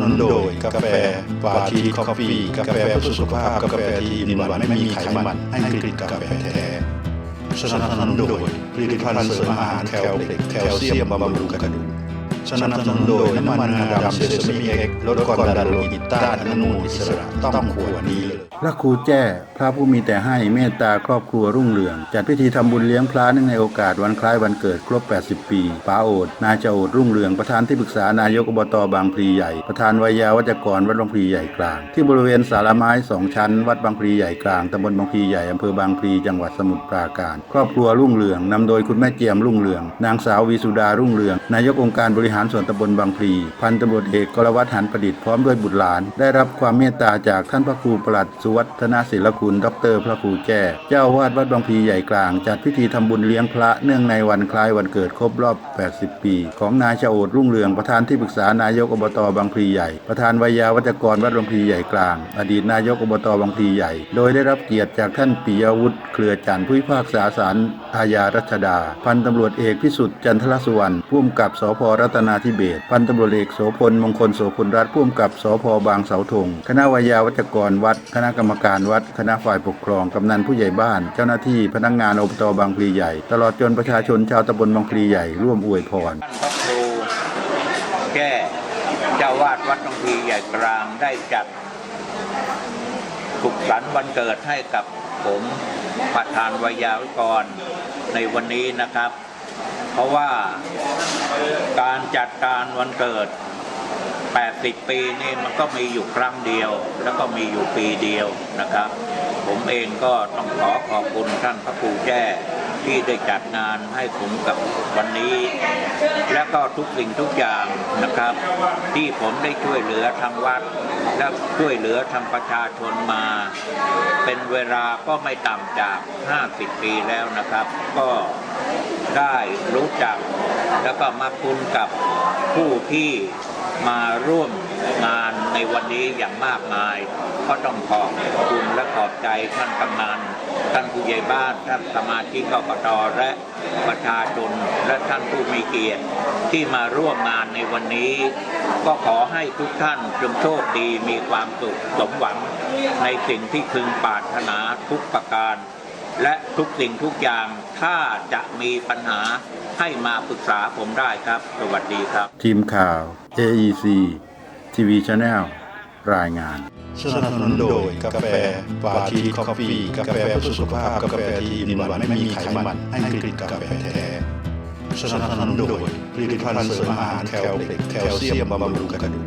นุนโดยกาแฟปาทีคอฟฟี่กาแฟเพื่อสุขภาพกาแฟที่มีหวานไม่มีไขมันให้กลิ่นกาแฟแท้สนับสนุนโดยผลิตภัณฑ์เสริมอาหารแคลเล็กแคลเซียมบำรุงกระดูก สนับสนุนโดยน้ำมันงาดำเซซามิเอ็กลดความดันโลหิตต้านอนุมูลอิสระต้องขวดนี้เลยพระครูแจ้พระผู้มีแต่ให้เมตตาครอบครัวรุ่งเรือง จัดพิธีทำบุญเลี้ยงพระเนื่องในโอกาสวันคล้ายวันเกิดครบ 80 ปีป้าโอดนายเจาโอดรุ่งเรืองประธานที่ปรึกษานายกอบตบางพลีใหญ่ ประธานวิยาวัจกรวัดบางพลีใหญ่กลาง ที่บริเวณศาลาไม้สองชั้น วัดบางพลีใหญ่กลางตำบลบางพลีใหญ่อำเภอบางพลีจังหวัดสมุทรปราการ ครอบครัวรุ่งเรืองนำโดยคุณแม่เจียมรุ่งเรือง นางสาววีสุดารุ่งเรือง นายกองค์การบริหารส่วนตำบลบางพลีพันตำรวจเอกกรวัตหันประดิษฐ์พร้อมด้วยบุตรหลาน ได้รับความเมตตาจากท่านพระครูประหลัดสุวัฒนศิลคุณดร พระครูแจ้เจ้าอาวาดวัดบางพลีใหญ่กลาง จัดพิธีทำบุญเลี้ยงพระเนื่องในวันคล้ายวันเกิดครบรอบ 80 ปี ของนายชโอดรุ่งเรืองประธานที่ปรึกษานายกอบตบางพลีใหญ่ ประธานวิยาวัจกรวัดบางพลีใหญ่กลาง อดีตนายกอบตบางพลีใหญ่ โดยได้รับเกียรติจากท่านปิยวุฒิเครือจันทร์ผู้พิพากษาศาลอาญารัชดา พันตำรวจเอกพิสุทธิ์จันทรสุวรรณผู้กำกับสพรัตนาธิเบศพันตำรวจเอกโสพลมงคลโสพลรัตน์ผู้กำกับสพบางเสาธงคณะวิยาวัจกรวัด คณะกรรมการวัด คณะฝ่ายปกครองกำนันผู้ใหญ่บ้าน เจ้าหน้าที่พนักงานอบตบางพลีใหญ่ ตลอดจนประชาชนชาวตำบลบางพลีใหญ่ร่วมอวยพรพระครูแก้เจ้าวาดวัดตรงพีใหญ่กลางได้จัดสุขสันต์วันเกิดให้กับผมประธานวิยาวิกรในวันนี้นะครับ ราะว่าการจัดการวันเกิด 80 ปีนี่มันก็มีอยู่ครั้งเดียว แล้วก็มีอยู่ปีเดียวนะครับ ผมเองก็ต้องขอขอบคุณท่านพระครูแจ้ที่ได้จัดงานให้ผมกับวันนี้ และก็ทุกสิ่งทุกอย่างนะครับ ที่ผมได้ช่วยเหลือทางวัด และช่วยเหลือทางประชาชนมา เป็นเวลาก็ไม่ต่ำจาก 50 ปีแล้วนะครับ ก็ ได้รู้จัก แล้วก็มาคุ้นกับผู้ที่มาร่วมงานในวันนี้อย่างมากมาย ก็ต้องขอบคุณและขอบใจท่านกำนันท่านผู้ใหญ่บ้านท่านสมาชิกกกตและประชาชนและท่านผู้มีเกียรติที่มาร่วมงานในวันนี้ ก็ขอให้ทุกท่านจงโชคดีมีความสุขสมหวัง ในสิ่งที่พึงปรารถนาทุกประการ และทุกสิ่งทุกอย่างถ้าจะมีปัญหาให้มาปรึกษาผมได้ครับ สวัสดีครับ ทีมข่าว AEC TV Channel รายงาน สนับสนุนโดยกาแฟวาทีคอฟฟี่กาแฟเพื่อสุขภาพกาแฟที่มีหวานไม่มีไขมันให้กลิ่นกาแฟแท้สนับสนุนโดยผลิตภัณฑ์เสริมอาหารแคลเล็กแคลเซียมบำรุงกระดูก